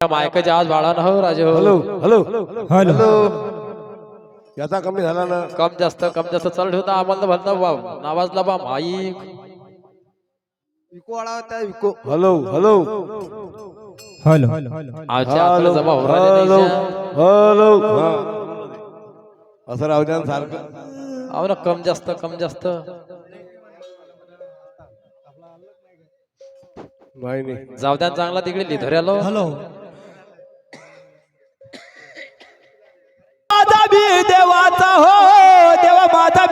मायकाच्या आज बाळा हो राजे. हो हॅलो. Hello hello. याचा कमी झाला ना. कम जास्त कम जास्त. चालू ठेवता आम्हाला म्हणता बा नावाजला बा माईक विको वाळा होता विको हॅलो हॅलो. हॅलो आजच्या आपल्याला जमा हो राहिले हॅलो हा. असं राहू द्या ना सारखं. अहो ना कम जास्त कम जास्त. नाही नाही. जाऊ द्या चांगला तिकडे लिधऱ्याला हॅलो.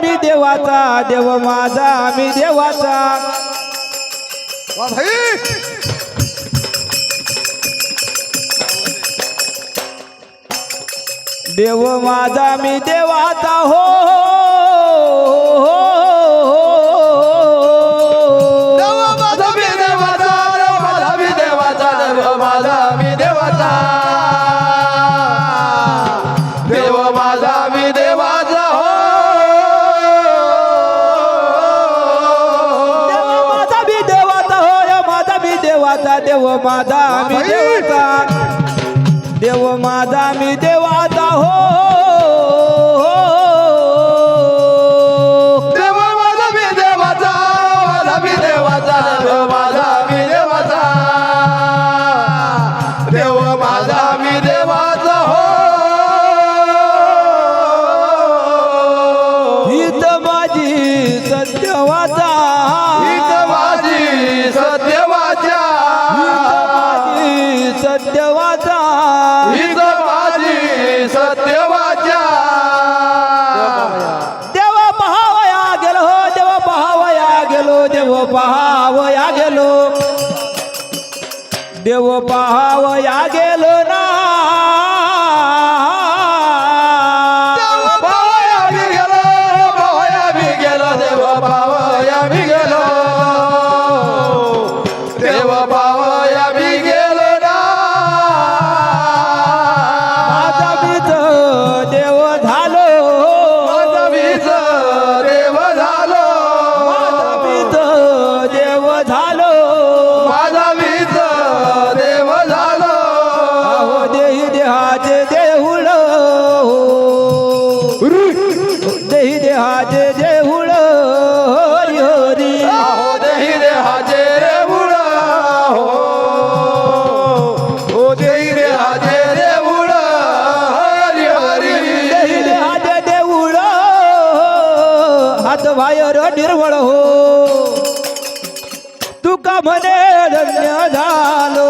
मी देवाचा देव माझा मी देवाचा. देव माझा मी देवाचा हो. देव माझा मी देवाचा देव माझा मी देवाचा. देवाचा देव माझा मी देवाचा देव माझा मी देवाचा हो. पहावया गेलो. देव पहावया गेलो ना. हरी हरी. अहो देही देहाचे देऊळ हो ओ देही देहाचे देऊळ हरी हरी. देही देहाचे देऊळ हात बाहेर निर्मळ हो. तुका म्हणे धन्य झालो.